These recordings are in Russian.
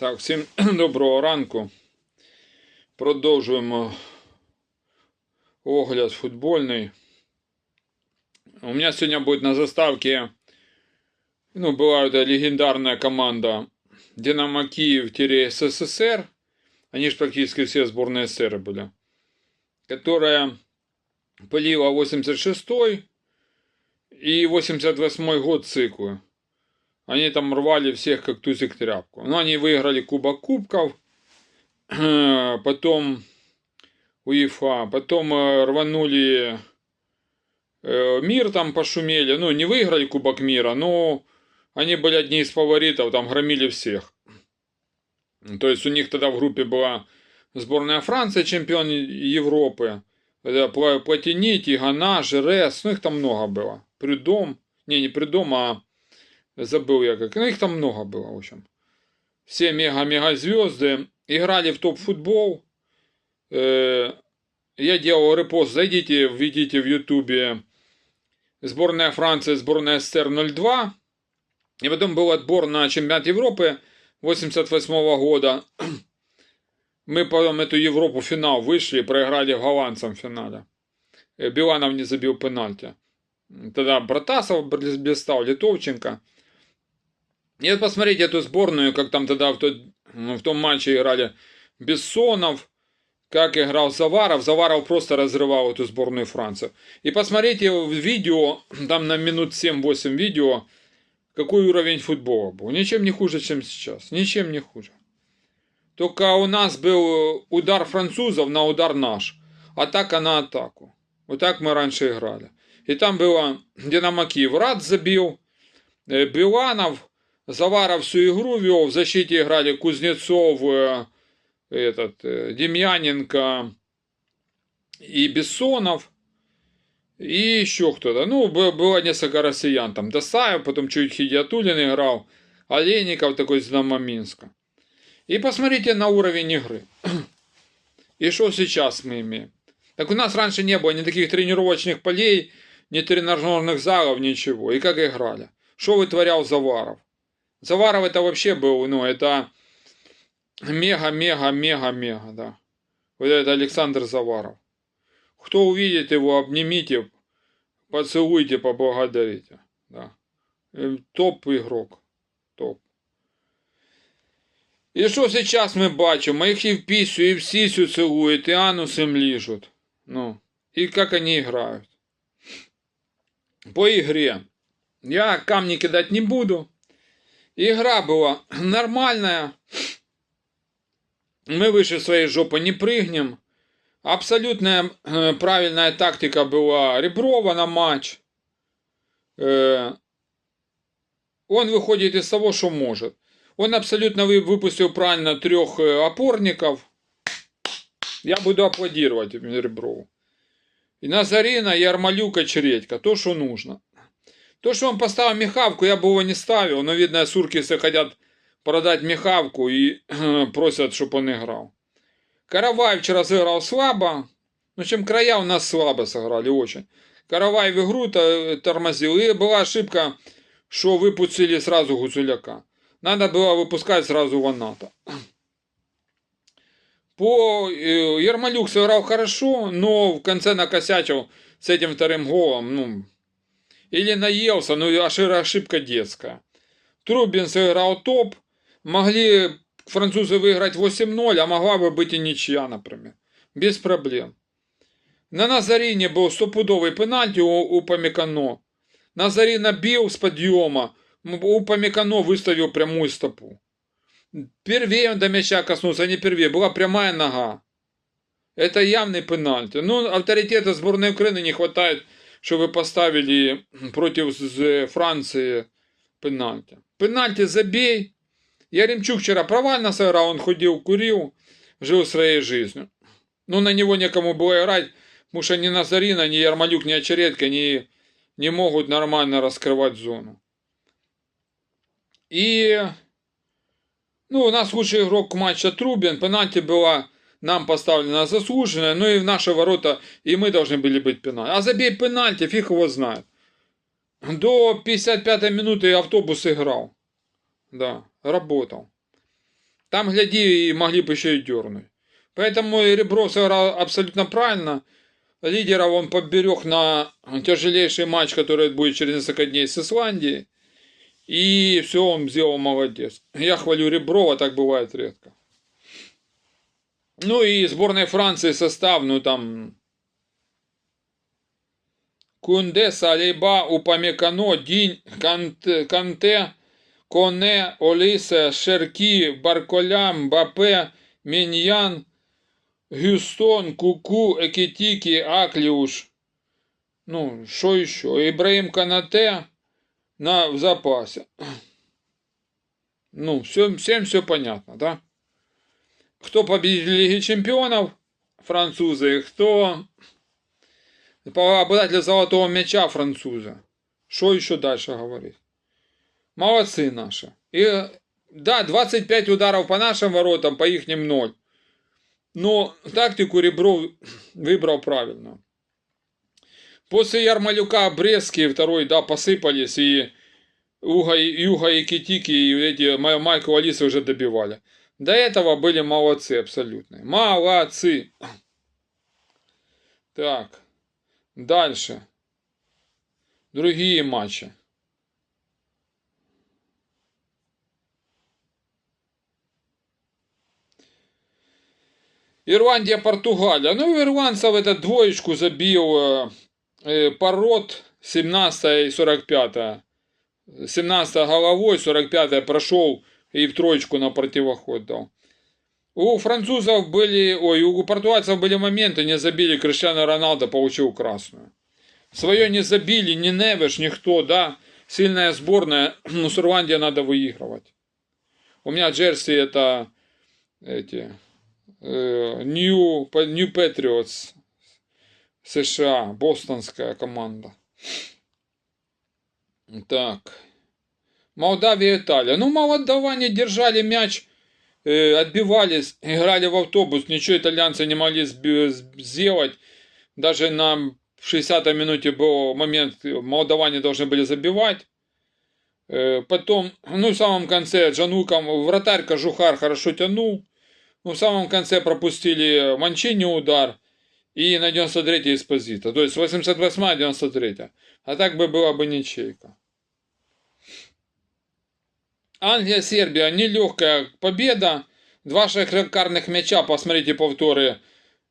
Так, всім доброго ранку. Продовжуємо огляд футбольний. У меня сегодня будет на заставке, ну, была эта легендарная команда Динамо Киев-СССР. Они же практически все сборные СССР были. Которая пылила 86-й и 88-й год циклы. Они там рвали всех как тузик тряпку. Но они выиграли Кубок Кубков. Потом УЕФА. Потом э, рванули э, мир там пошумели. Ну, не выиграли Кубок мира, но они были одни из фаворитов, там громили всех. То есть у них тогда в группе была сборная Франции, чемпион Европы. Это Платини, Тигана, Жерес, ну их там много было. Придом, не, не Придом, а забыл я как. Ну их там много было, в общем. Все мега-мега звезды. Играли в топ-футбол. Э, я делал репост. Зайдите, введите в ютубе сборная Франции, сборная СССР 02. И потом был отбор на чемпионат Европы 88 года. Мы потом эту Европу финал вышли, проиграли голландцам в финале. Э, Биланов не забил пенальти. Тогда Братасов блистал, Литовченко. Вот посмотрите эту сборную, как там тогда в, тот, в том матче играли Бессонов, как играл Заваров. Заваров просто разрывал эту сборную Франции. И посмотрите видео, там на минут 7-8 видео, какой уровень футбола был. Ничем не хуже, чем сейчас. Ничем не хуже. Только у нас был удар французов на удар наш. Атака на атаку. Вот так мы раньше играли. И там было Динамо Киев. Рад забил. э, Биланов. Заваров всю игру вел. В защите играли Кузнецов, э, этот, э, Демьяненко и Бессонов. И еще кто-то. Ну, было несколько россиян. Там Досаев, потом чуть Хидиатулин играл. Олейников такой из Минска. И посмотрите на уровень игры. И что сейчас мы имеем? Так у нас раньше не было ни таких тренировочных полей, ни тренажерных залов, ничего. И как играли? Что вытворял Заваров? Заваров это вообще был, ну, это мега-мега-мега-мега, да. Вот это Александр Заваров. Кто увидит его, обнимите, поцелуйте, поблагодарите. Да. Э, Топ игрок. Топ. І що зараз ми бачимо? Їх і в пісю, і в сісю цілують, і анус їм ліжуть. Ну, і як вони грають. По ігре. Я камни кидать не буду. Игра была нормальная. Мы выше своей жопы не прыгнем. Абсолютная э, правильная тактика была Реброва на матч. Э, он выходит из того, что может. Он абсолютно вы- выпустил правильно трех э, опорников. Я буду аплодировать Реброву. И Назарина, и Армалюка, Чередько. То, что нужно. То, что он поставил мехавку, я бы его не ставил. Но, видно, суркисы хотят продать мехавку и просят, чтобы он играл. Каравай вчера сыграл слабо. Ну, чем края у нас слабо сыграли, очень. Каравай в игру то тормозил. И была ошибка, что выпустили сразу Гуцуляка. Надо было выпускать сразу Ваната. По э, Ермолюк сыграл хорошо, но в конце накосячил с этим вторым голом. Ну, или наелся, ну ошибка, детская. Трубин сыграл топ. Могли французы выиграть 8-0, а могла бы быть и ничья, например. Без проблем. На Назарине был стопудовый пенальти у, у Памекано. Назарина бил с подъема. У Памекано выставил прямую стопу. Первее он до мяча коснулся, а не первее. Была прямая нога. Это явный пенальти. Ну, авторитета сборной Украины не хватает, чтобы поставили против Франции пенальти. Пенальти забей. Яремчук вчера провально сыграл, он ходил, курил, жил своей жизнью. Ну, на него некому было играть, потому что ни Назарина, ни Ярмолюк, ни Очередка не, не могут нормально раскрывать зону. И, ну, у нас лучший игрок матча Трубин, пенальти была нам поставлена заслуженная, ну и в наши ворота и мы должны были быть пенальти. А забей пенальти, фиг его знает. До 55 минуты автобус играл. Да, работал. Там, гляди, и могли бы еще и дернуть. Поэтому Ребро сыграл абсолютно правильно. Лидеров он поберег на тяжелейший матч, который будет через несколько дней с Исландией. И все, он сделал молодец. Я хвалю Реброва, так бывает редко. Ну и сборной Франции состав, ну там... Кунде, Салейба, Упамекано, Динь, Канте, Канте Коне, Олисе, Шерки, Барколям, Бапе, Миньян, Гюстон, Куку, Экитики, Аклиуш. Ну, что еще? Ибраим Канате на, в запасе. Ну, все, всем все понятно, да? Кто победитель Лиги Чемпионов? Французы. Кто обладатель золотого мяча? Французы. Что еще дальше говорить? Молодцы наши. И да, 25 ударов по нашим воротам, по их 0. Но тактику Ребров выбрал правильно. После Ярмалюка Брестские второй, да, посыпались, и Уга, Юга и Китики, и эти Майкл Алисы уже добивали. До этого были молодцы абсолютно. Молодцы. Так, дальше. Другие матчи. Ирландия, Португалия. Ну, ирландцев этот двоечку забил э, э Пород 17 и 45. 17 головой, 45 прошел и в троечку на противоход дал. У французов были, ой, у португальцев были моменты, не забили, Криштиану Роналдо получил красную. Свое не забили, ни Невеш, никто, да. Сильная сборная, но с Ирландией надо выигрывать. У меня Джерси это эти New, New Patriots США, бостонская команда. Так. Молдавия, Италия. Ну, молдаване держали мяч, э, отбивались, играли в автобус. Ничего итальянцы не могли сделать. Даже на 60-й минуте был момент, молдаване должны были забивать. Э, потом, ну, в самом конце Джануком вратарь Кожухар хорошо тянул. Ну, в самом конце пропустили Манчини удар и на 93-й Эспозита. То есть 88 93 А так бы была бы ничейка. Англия, Сербия, нелегкая победа. Два шикарных мяча, посмотрите повторы.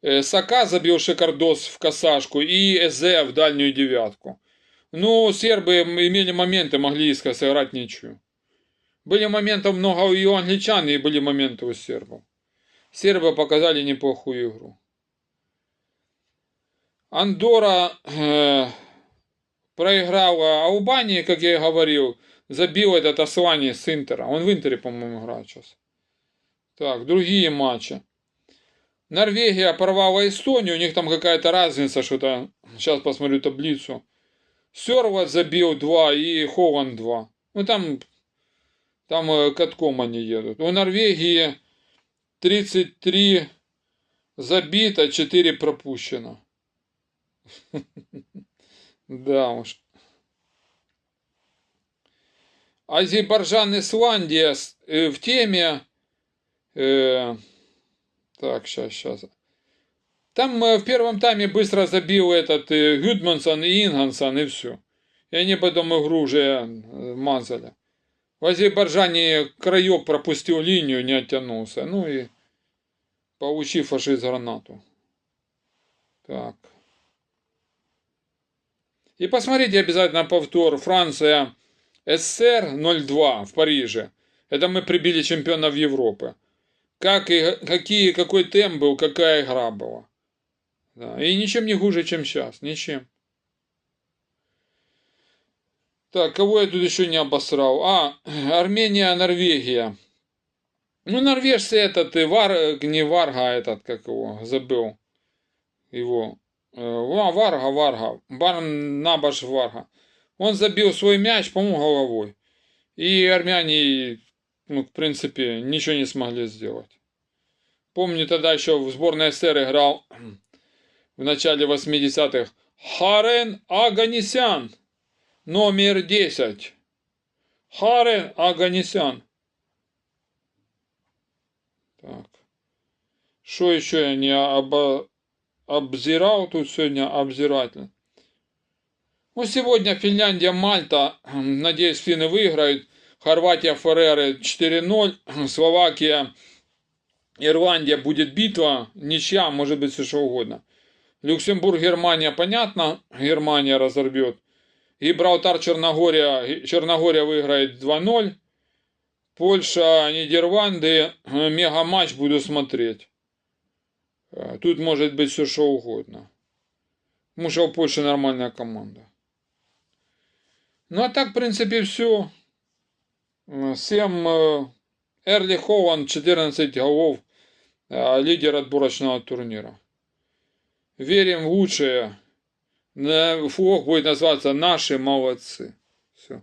Э, Сака забил шикардос в косашку и Эзе в дальнюю девятку. Ну, сербы имели моменты, могли сыграть ничью. Были моменты много и у англичан, и были моменты у сербов. Сербы показали неплохую игру. Андора э, проиграла Албании, как я и говорил, забил этот Аслани с Интера. Он в Интере, по-моему, играет сейчас. Так, другие матчи. Норвегия порвала Эстонию, у них там какая-то разница, что-то. Сейчас посмотрю таблицу. Серват забил 2 и Холланд 2. Ну там, там э, катком они едут. У Норвегии 33 забито, 4 пропущено. Да уж. Азербайджан, Исландия э, в теме. Э, так, сейчас, сейчас. Там э, в первом тайме быстро забил этот Гюдмансон и Ингансон, и все. И они потом игру уже мазали. В Азербайджане краек пропустил линию, не оттянулся. Ну и получив фашист гранату. Так. И посмотрите обязательно повтор. Франция, СССР 0-2 в Париже. Это мы прибили чемпионов Европы. Как и, какие, какой темп был, какая игра была. Да. И ничем не хуже, чем сейчас. Ничем. Так, кого я тут еще не обосрал? А, Армения, Норвегия. Ну, норвежцы этот, и Вар, не Варга этот, как его, забыл его. Э, а, Варга, Варга, Барнабаш Варга. Он забил свой мяч, по-моему, головой. И армяне, ну, в принципе, ничего не смогли сделать. Помню, тогда еще в сборной СССР играл в начале 80-х Харен Аганисян номер 10. Харен Аганисян. Так. Что еще я не обо... обзирал тут сегодня обзиратель? Ну, сегодня Финляндия, Мальта. Надеюсь, финны выиграют. Хорватия, Ферреры 4-0. Словакия, Ирландия будет битва. Ничья, может быть, все что угодно. Люксембург, Германия, понятно. Германия разорвет. Гибралтар, Черногория. Черногория выиграет 2-0. Польша, Нидерланды. Мега матч буду смотреть. Э, Тут может быть все что угодно. Потому что у Польши нормальная команда. Ну а так, в принципе, все. Всем э, Эрли Хован 14 голов. э, Лидер отборочного турнира. Верим в лучшее. На- Флог будет называться «Наши молодцы». Все.